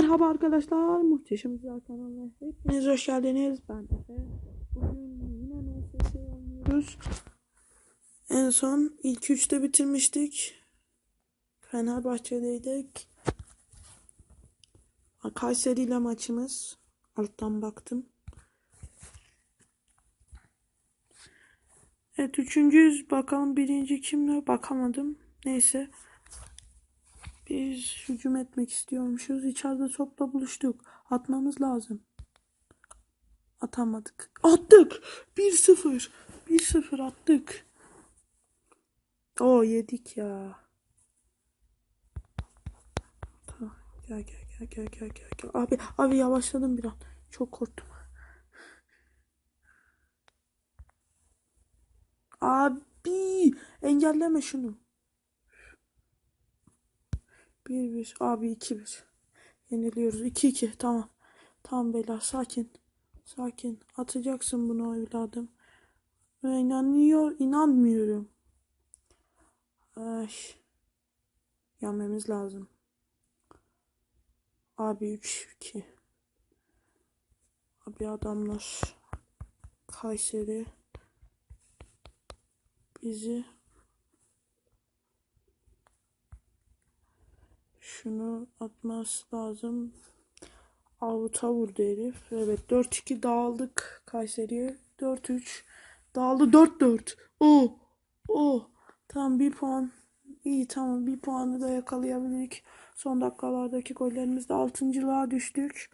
Merhaba arkadaşlar. Muhteşem Güzel kanalına hepiniz hoş geldiniz. Ben Efe. Bugün yine NSS oynuyoruz. En son ilk üçte bitirmiştik. Fenerbahçe'deydik. Kayseri ile maçımız. Alttan baktım. Evet üçüncüyüz. Bakalım birinci kimle bakamadım. Neyse. Biz hücum etmek istiyormuşuz. İçeride topla buluştuk. Atmamız lazım. Atamadık. Attık. 1-0. 1-0 attık. O yedik ya. Gel gel gel gel gel gel. gel. Abi abi yavaşladım bir an. Çok korktum. Abi engelleme şunu. 1-1. Abi 2-1. Yeniliyoruz. 2-2. Tamam. Tamam beyler sakin. Sakin. Atacaksın bunu evladım. İnanıyor, inanmıyorum. Ay. Yenmemiz lazım. Abi 3-2. Abi adamlar. Kayseri. Bizi Şunu atması lazım. Avuta vurdu herif. Evet 4-2 dağıldık Kayseri'ye. 4-3 dağıldı 4-4. O o tamam bir puan. İyi tamam bir puanı da yakalayabilirik. Son dakikalardaki gollerimizde 6.lığa düştük.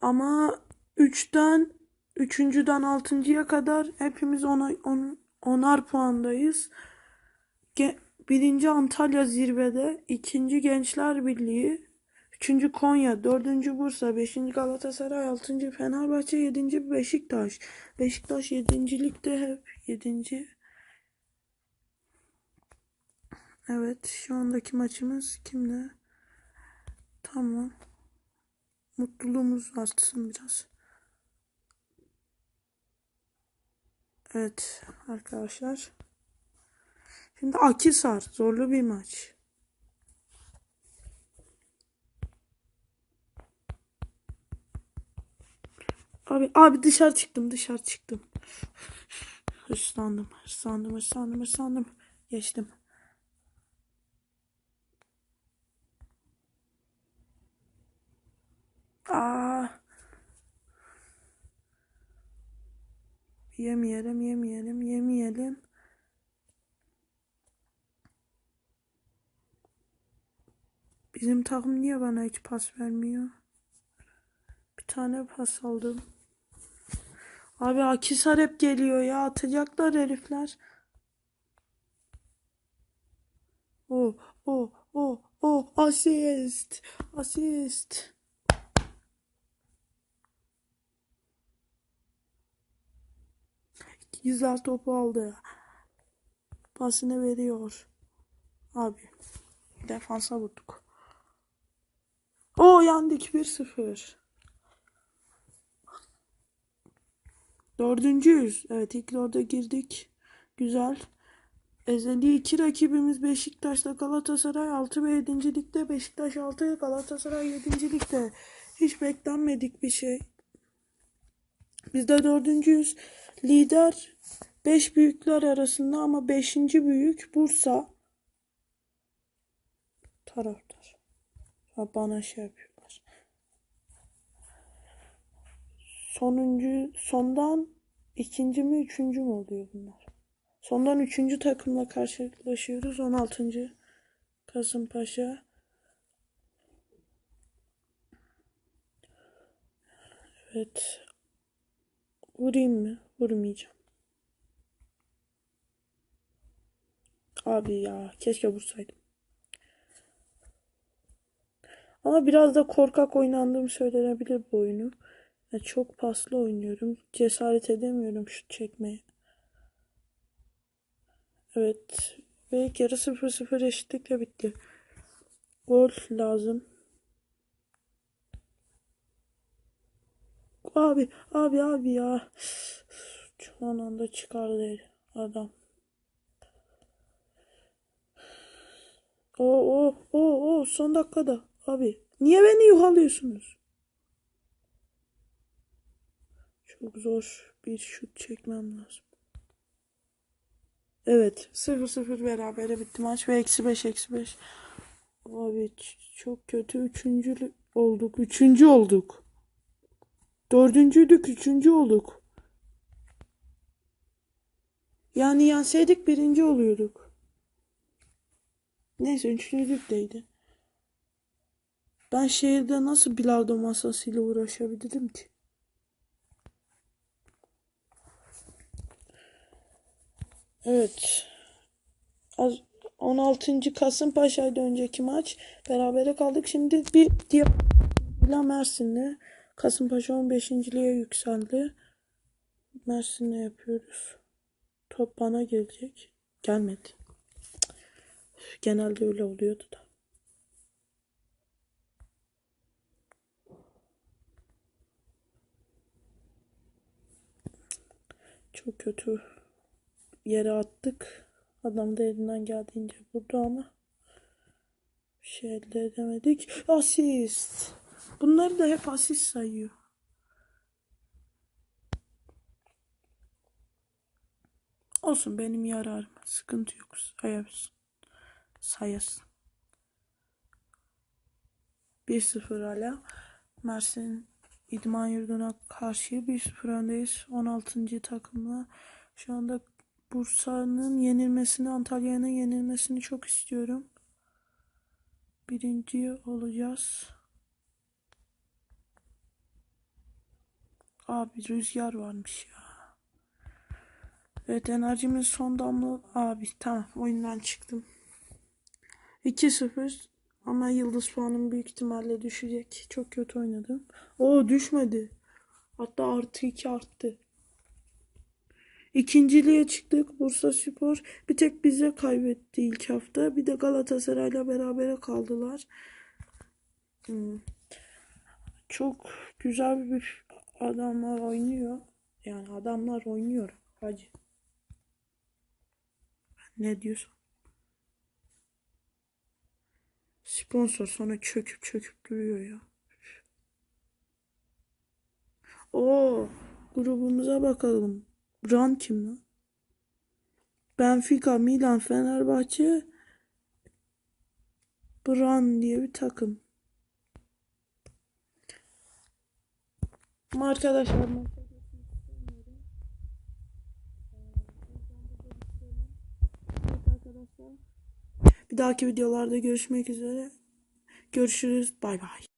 Ama 3'ten 3.den 6.ya kadar hepimiz ona on, onar puandayız. Birinci Antalya zirvede, ikinci Gençler Birliği, üçüncü Konya, dördüncü Bursa, beşinci Galatasaray, altıncı Fenerbahçe, yedinci Beşiktaş. Beşiktaş yedincilikte hep yedinci. Evet, şu andaki maçımız kimle? Tamam. Mutluluğumuz artsın biraz. Evet arkadaşlar. Şimdi Akisar. Zorlu bir maç. Abi abi dışarı çıktım dışarı çıktım. Hırslandım hırslandım hırslandım hırslandım. Geçtim. Aa. Yemeyelim yemeyelim yemeyelim. Bizim takım niye bana hiç pas vermiyor? Bir tane pas aldım. Abi Akisar hep geliyor ya. Atacaklar herifler. O, o, o, o. Asist. Asist. Yüzler topu aldı. Pasını veriyor. Abi. Defansa vurduk. O yandık 1-0. Dördüncüyüz. Evet ilk dörde girdik. Güzel. Ezeli iki rakibimiz Beşiktaş'la Galatasaray 6 ve 7. ligde. Beşiktaş 6 Galatasaray 7. ligde. Hiç beklenmedik bir şey. Biz de dördüncüyüz. Lider 5 büyükler arasında ama 5. büyük Bursa taraftar. Bana şey yapıyorlar. Sonuncu, sondan ikinci mi üçüncü mü oluyor bunlar? Sondan üçüncü takımla karşılaşıyoruz. 16. Kasımpaşa. Evet. Vurayım mı? Vurmayacağım. Abi ya keşke vursaydım. Ama biraz da korkak oynandığım söylenebilir bu oyunu. Yani çok paslı oynuyorum. Cesaret edemiyorum şut çekmeye. Evet. Ve ilk yarı 0-0 eşitlikle bitti. Gol lazım. Abi, abi, abi ya. Son anda çıkardı adam. O, o, o, o, son dakikada. Abi niye beni yuhalıyorsunuz? Çok zor bir şut çekmem lazım. Evet 0-0 berabere bitti maç ve eksi 5 eksi 5. Abi çok kötü üçüncü olduk. Üçüncü olduk. Dördüncüydük üçüncü olduk. Yani yenseydik birinci oluyorduk. Neyse üçüncülükteydi. Ben şehirde nasıl bilardo masasıyla uğraşabilirim ki? Evet. Az 16. Kasımpaşa'ydı önceki maç. Berabere kaldık. Şimdi bir diğer ile Mersin'le Kasımpaşa 15.liğe yükseldi. Mersin'le yapıyoruz. Top bana gelecek. Gelmedi. Genelde öyle oluyordu da. Çok kötü yere attık. Adam da elinden geldiğince vurdu ama bir şey elde edemedik. Asist. Bunları da hep asist sayıyor. Olsun benim yararım. Sıkıntı yok. Sayarız. Sayasın. 1-0 hala. Mersin İdman Yurdu'na karşı 1-0 öndeyiz. 16. takımla. Şu anda Bursa'nın yenilmesini, Antalya'nın yenilmesini çok istiyorum. Birinci olacağız. Abi rüzgar varmış ya. Evet enerjimin son damla. Abi tamam oyundan çıktım. 2-0 ama yıldız puanım büyük ihtimalle düşecek. Çok kötü oynadım. O düşmedi. Hatta artı 2 arttı. İkinciliğe çıktık. Bursa Spor bir tek bize kaybetti ilk hafta. Bir de Galatasaray'la berabere kaldılar. Hmm. Çok güzel bir adamlar oynuyor. Yani adamlar oynuyor. Hacı. Ne diyorsun? Sponsor sonra çöküp çöküp duruyor ya. Oo, grubumuza bakalım. Ran kim lan? Benfica, Milan, Fenerbahçe, Bran diye bir takım. Ama arkadaşlar arkadaşlar. Bir dahaki videolarda görüşmek üzere. Görüşürüz. Bay bay.